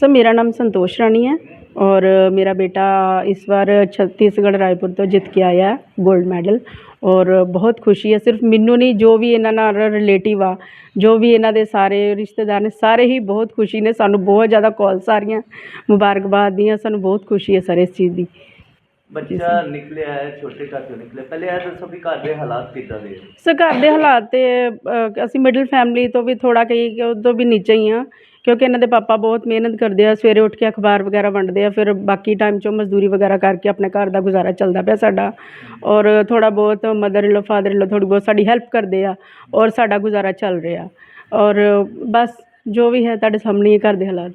Sir ਮੇਰਾ ਨਾਮ ਸੰਤੋਸ਼ ਰਾਣੀ ਹੈ ਔਰ ਮੇਰਾ ਬੇਟਾ ਇਸ ਵਾਰ ਛੱਤੀਸਗੜ੍ਹ ਰਾਏਪੁਰ ਤੋਂ ਜਿੱਤ ਕੇ ਆਇਆ ਗੋਲਡ ਮੈਡਲ ਔਰ ਬਹੁਤ ਖੁਸ਼ੀ ਹੈ। ਸਿਰਫ ਮੈਨੂੰ ਨਹੀਂ ਜੋ ਵੀ ਇਹਨਾਂ ਨਾਲ ਰਿਲੇਟਿਵ ਆ ਜੋ ਵੀ ਇਹਨਾਂ ਦੇ ਸਾਰੇ ਰਿਸ਼ਤੇਦਾਰ ਨੇ ਸਾਰੇ ਹੀ ਬਹੁਤ ਖੁਸ਼ੀ ਨੇ। ਸਾਨੂੰ ਬਹੁਤ ਜ਼ਿਆਦਾ ਕਾਲਸ ਆ ਰਹੀਆਂ ਮੁਬਾਰਕਬਾਦ ਦੀਆਂ। ਸਾਨੂੰ ਬਹੁਤ ਖੁਸ਼ੀ ਹੈ ਸਰ ਇਸ ਚੀਜ਼ ਦੀ। ਬੱਚਾ ਨਿਕਲਿਆ ਹੈ ਛੋਟੇ ਘਰ ਤੋਂ ਨਿਕਲਿਆ। ਪਹਿਲੇ ਇਹ ਦੱਸੋ ਵੀ ਘਰ ਦੇ ਹਾਲਾਤ ਕਿੱਦਾਂ ਦੇ ਸਰ ਘਰ ਦੇ ਹਾਲਾਤ ਤੇ ਅਸੀਂ ਮਿਡਲ ਫੈਮਿਲੀ ਤੋਂ ਵੀ ਥੋੜਾ ਕਹੀ ਕਿ ਉਹ ਤੋਂ ਵੀ ਨੀਚੇ ਹੀ ਆ ਕਿਉਂਕਿ ਇਹਨਾਂ ਦੇ ਪਾਪਾ ਬਹੁਤ ਮਿਹਨਤ ਕਰਦੇ ਆ ਸਵੇਰੇ ਉੱਠ ਕੇ ਅਖਬਾਰ ਵਗੈਰਾ ਵੰਡਦੇ ਆ ਫਿਰ ਬਾਕੀ ਟਾਈਮ 'ਚੋਂ ਮਜ਼ਦੂਰੀ ਵਗੈਰਾ ਕਰਕੇ ਆਪਣੇ ਘਰ ਦਾ ਗੁਜ਼ਾਰਾ ਚੱਲਦਾ ਪਿਆ ਸਾਡਾ ਔਰ ਥੋੜਾ ਬਹੁਤ ਮਦਰ ਇਨ ਫਾਦਰ ਇਨ ਥੋੜੀ ਬਹੁਤ ਸਾਡੀ ਹੈਲਪ ਕਰਦੇ ਆ ਔਰ ਸਾਡਾ ਗੁਜ਼ਾਰਾ ਚੱਲ ਰਿਹਾ ਔਰ ਬਸ ਜੋ ਵੀ ਹੈ ਤੁਹਾਡੇ ਸਾਹਮਣੇ ਹੀ ਹੈ ਘਰ ਦੇ ਹਾਲਾਤ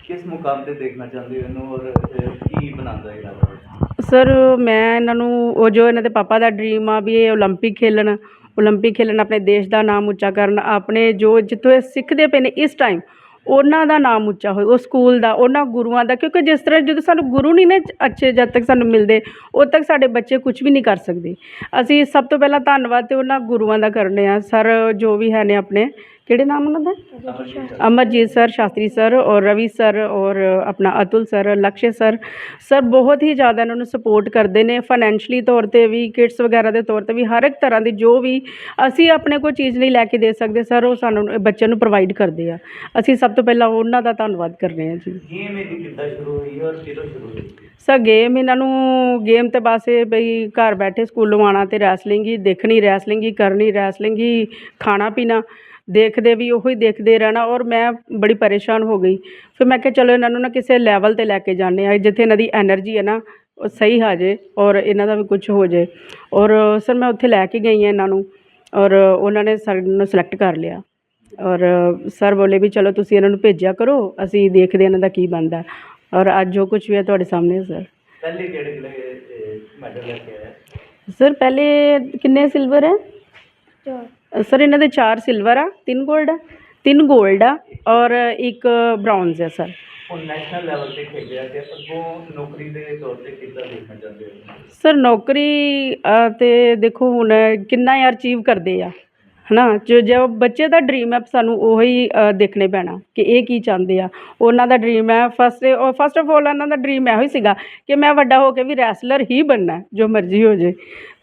ਕਿਸ ਮੁਕਾਮ ਤੇ ਦੇਖਣਾ ਚਾਹੁੰਦੇ ਹੋ ਇਹਨੂੰ ਔਰ ਅਹ, ਕੀ ਬਣਾਉਂਦਾ ਇਹ ਨਾਲ ਸਰ ਮੈਂ ਇਹਨਾਂ ਨੂੰ ਉਹ ਜੋ ਇਹਨਾਂ ਦੇ ਪਾਪਾ ਦਾ ਡ੍ਰੀਮ ਆ ਵੀ ਇਹ 올림픽 ਖੇਲਣ 올림픽 ਖੇਲਣ ਆਪਣੇ ਦੇਸ਼ ਦਾ ਨਾਮ ਉੱਚਾ ਕਰਨ ਆਪਣੇ ਜੋ ਜਿੱਥੋਂ ਇਹ ਸਿੱਖਦੇ ਪਏ ਨੇ ਇਸ ਟਾਈਮ ਉਹਨਾਂ ਦਾ ਨਾਮ ਉੱਚਾ ਹੋਏ, ਉਹ ਸਕੂਲ ਦਾ, ਉਹਨਾਂ ਗੁਰੂਆਂ ਦਾ, ਕਿਉਂਕਿ ਜਿਸ ਤਰ੍ਹਾਂ ਜਦੋਂ ਸਾਨੂੰ ਗੁਰੂ ਨਹੀਂ ਨੇ ਅੱਛੇ ਜਦ ਤੱਕ ਸਾਨੂੰ ਮਿਲਦੇ, ਉਦ ਤੱਕ ਸਾਡੇ ਬੱਚੇ ਕੁਝ ਵੀ ਨਹੀਂ ਕਰ ਸਕਦੇ। ਅਸੀਂ ਸਭ ਤੋਂ ਪਹਿਲਾਂ ਧੰਨਵਾਦ ਤੇ ਉਹਨਾਂ ਗੁਰੂਆਂ ਦਾ ਕਰਨੇ ਆ, ਸਰ ਜੋ ਵੀ ਹੈ ਨੇ ਆਪਣੇ ਕਿਹੜੇ ਨਾਮ ਉਹਨਾਂ ਦੇ? ਅਮਰਜੀਤ ਸਰ ਸ਼ਾਸਤਰੀ ਸਰ ਔਰ ਰਵੀ ਸਰ ਔਰ ਆਪਣਾ Atul sir Lakshay sir. Sir ਬਹੁਤ ਹੀ ਜ਼ਿਆਦਾ ਇਹਨਾਂ ਨੂੰ ਸਪੋਰਟ ਕਰਦੇ ਨੇ ਫਾਈਨੈਂਸ਼ਲੀ ਤੌਰ ਤੇ ਵੀ ਕਿਟਸ ਵਗੈਰਾ ਦੇ ਤੌਰ ਤੇ ਵੀ ਹਰ ਇੱਕ ਤਰ੍ਹਾਂ ਦੀ ਜੋ ਵੀ ਅਸੀਂ ਆਪਣੇ ਕੋਈ ਚੀਜ਼ ਨਹੀਂ ਲੈ ਕੇ ਦੇ ਸਕਦੇ ਸਰ ਉਹ ਸਾਨੂੰ ਬੱਚਿਆਂ ਨੂੰ ਪ੍ਰੋਵਾਈਡ ਕਰਦੇ ਆ। ਅਸੀਂ ਸਭ ਤੋਂ ਪਹਿਲਾਂ ਉਹਨਾਂ ਦਾ ਧੰਨਵਾਦ ਕਰਨੇ ਆ ਜੀ। ਗੇਮ ਇਹਦੀ ਕਿੱਦਾਂ ਸ਼ੁਰੂ ਹੋਈ ਔਰ ਕਿਦੋਂ ਸ਼ੁਰੂ ਹੋਈ? ਸਰ ਗੇਮ ਇਹਨਾਂ ਨੂੰ ਗੇਮ ਤੇ ਬਸ ਇਹ ਬਈ ਘਰ ਬੈਠੇ ਸਕੂਲੋਂ ਆਉਣਾ ਤੇ ਰੈਸਲਿੰਗ ਹੀ ਦੇਖਣੀ ਰੈਸਲਿੰਗ ਹੀ ਕਰਨੀ ਰੈਸਲਿੰਗ ਹੀ ਖਾਣਾ ਪੀਣਾ ਦੇਖਦੇ ਵੀ ਉਹੀ ਦੇਖਦੇ ਰਹਿਣਾ ਔਰ ਮੈਂ ਬੜੀ ਪਰੇਸ਼ਾਨ ਹੋ ਗਈ। ਫਿਰ ਮੈਂ ਕਿਹਾ ਚਲੋ ਇਹਨਾਂ ਨੂੰ ਨਾ ਕਿਸੇ ਲੈਵਲ ਤੇ ਲੈ ਕੇ ਜਾਂਦੇ ਆ ਜਿੱਥੇ ਇਹਨਾਂ ਦੀ એનર્ਜੀ ਹੈ ਨਾ ਉਹ ਸਹੀ ਆ ਜੇ ਔਰ ਇਹਨਾਂ ਦਾ ਵੀ ਕੁਝ ਹੋ ਜੇ ਔਰ ਸਰ ਮੈਂ ਉੱਥੇ ਲੈ ਕੇ ਗਈ ਹਾਂ ਇਹਨਾਂ ਨੂੰ ਔਰ ਉਹਨਾਂ ਨੇ ਸਾਨੂੰ ਸਿਲੈਕਟ ਕਰ ਲਿਆ। ਔਰ ਸਰ ਬੋਲੇ ਵੀ ਚਲੋ ਤੁਸੀਂ ਇਹਨਾਂ ਨੂੰ ਭੇਜਿਆ ਕਰੋ ਅਸੀਂ ਦੇਖਦੇ ਇਹਨਾਂ ਦਾ ਕੀ ਬਣਦਾ। ਔਰ ਅੱਜ ਜੋ ਕੁਝ ਵੀ ਹੈ ਤੁਹਾਡੇ ਸਾਹਮਣੇ ਸਰ। ਪਹਿਲੇ ਕਿਹੜੇ ਮੈਡਲ ਲੈ ਕੇ ਆਇਆ? ਸਰ ਪਹਿਲੇ ਕਿੰਨੇ ਸਿਲਵਰ ਹੈ? 4 ਸਰ ਇਹਨਾਂ ਦੇ 4 ਸਿਲਵਰ ਆ 3 골ਡ ਆ 3 골ਡ ਆ ਔਰ ਇੱਕ ਬ੍ਰਾਊਨਜ਼ ਹੈ ਸਰ। ਹੁਣ ਨੈਸ਼ਨਲ ਲੈਵਲ ਤੇ ਖੇਡਿਆ ਤੇ ਅੱਗੋਂ ਨੌਕਰੀ ਦੇ ਤੌਰ ਤੇ ਕਿੱਦਾਂ ਦੇਖਣਾ ਚਾਹੁੰਦੇ ਹੋ? ਸਰ ਨੌਕਰੀ ਅ, ਤੇ ਦੇਖੋ ਹੁਣ ਕਿੰਨਾ ਯਾਰ ਅਚੀਵ ਕਰਦੇ ਆ। ਹਨਾ? ਜੋ ਜੋ ਬੱਚੇ ਦਾ ਡ੍ਰੀਮ ਹੈ ਸਾਨੂੰ ਉਹੀ ਦੇਖਣੇ ਪੈਣਾ ਕਿ ਇਹ ਕੀ ਚਾਹੁੰਦੇ ਆ। ਉਹਨਾਂ ਦਾ ਡ੍ਰੀਮ ਹੈ ਫਸਟ ਫਸਟ ਆਫ ਆਲ ਇਹਨਾਂ ਦਾ ਡ੍ਰੀਮ ਇਹੋ ਹੀ ਸੀਗਾ ਕਿ ਮੈਂ ਵੱਡਾ ਹੋ ਕੇ ਵੀ ਰੈਸਲਰ ਹੀ ਬਣਨਾ ਹੈ, ਜੋ ਮਰਜ਼ੀ ਹੋ ਜੇ।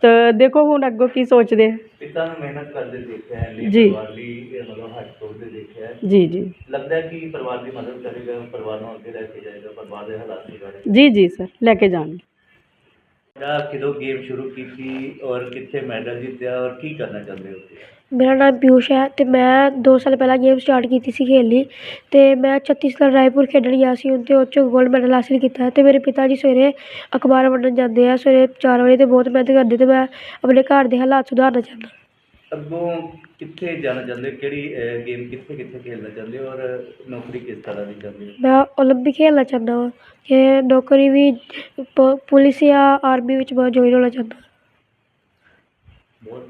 ਤਾਂ ਦੇਖੋ ਹੁਣ ਅੱਗੋਂ ਕੀ ਸੋਚਦੇ ਆ। ਪਿਤਾ ਨੂੰ ਮਿਹਨਤ ਕਰਦੇ ਦੇਖਿਆ ਹੈ ਜੀ। ਪਰਿਵਾਰ ਲਈ ਮਤਲਬ ਹੱਥ ਤੋੜਦੇ ਦੇਖਿਆ ਹੈ। ਜੀ ਜੀ। ਲੱਗਦਾ ਹੈ ਕਿ ਪਰਿਵਾਰ ਦੀ ਮਦਦ ਕਰੇਗਾ ਪਰਿਵਾਰ ਨੂੰ ਅੱਗੇ ਲੈ ਕੇ ਜਾਏਗਾ ਪਰਿਵਾਰ ਦੇ ਹਾਲਾਤ ਬਾਰੇ ਜੀ ਜੀ ਸਰ ਲੈ ਕੇ ਜਾਣਗੇ। ਜਿਹੜਾ ਕਿਦੋਂ ਗੇਮ ਸ਼ੁਰੂ ਕੀਤੀ ਔਰ ਕਿੱਥੇ ਮੈਡਲ ਜਿੱਤਿਆ ਔਰ ਕੀ ਕਰਨਾ ਚਾਹੁੰਦੇ ਹੋ ਮੇਰਾ ਨਾਮ ਪਿਊਸ਼ ਹੈ ਅਤੇ ਮੈਂ ਦੋ ਸਾਲ ਪਹਿਲਾਂ ਗੇਮ ਸਟਾਰਟ ਕੀਤੀ ਸੀ ਖੇਡਣੀ ਅਤੇ ਮੈਂ ਛੱਤੀਸਗੜ੍ਹ ਰਾਏਪੁਰ ਖੇਡਣ ਗਿਆ ਸੀ ਅਤੇ ਉਹ 'ਚੋਂ ਗੋਲਡ ਮੈਡਲ ਹਾਸਿਲ ਕੀਤਾ ਅਤੇ ਮੇਰੇ ਪਿਤਾ ਜੀ ਸਵੇਰੇ ਅਖਬਾਰ ਵੰਡਣ ਜਾਂਦੇ ਆ, ਸਵੇਰੇ ਚਾਰ ਵਜੇ ਅਤੇ ਬਹੁਤ ਮਿਹਨਤ ਕਰਦੇ ਅਤੇ ਮੈਂ ਆਪਣੇ ਘਰ ਦੇ ਹਾਲਾਤ ਸੁਧਾਰਨਾ ਚਾਹੁੰਦਾ। ਅੱਗੋਂ ਕਿੱਥੇ ਜਾਣਾ ਚਾਹੁੰਦੇ ਹੋ? ਕਿਹੜੀ ਗੇਮ ਕਿੱਥੇ ਕਿੱਥੇ ਖੇਡਣਾ ਚਾਹੁੰਦੇ ਹੋ? ਔਰ ਨੌਕਰੀ ਕਿਸ ਤਰ੍ਹਾਂ ਦੀ ਚਾਹੁੰਦੇ ਹੋ? ਮੈਂ ਓਲੰਪਿਕ ਖੇਡਣਾ ਚਾਹੁੰਦਾ ਹਾਂ ਕਿ ਨੌਕਰੀ ਵੀ ਪ ਪੁਲਿਸ ਜਾਂ ਆਰਮੀ ਵਿੱਚ ਮੈਂ ਜੁਆਇਨ ਹੋਣਾ ਚਾਹੁੰਦਾ। ਬਹੁਤ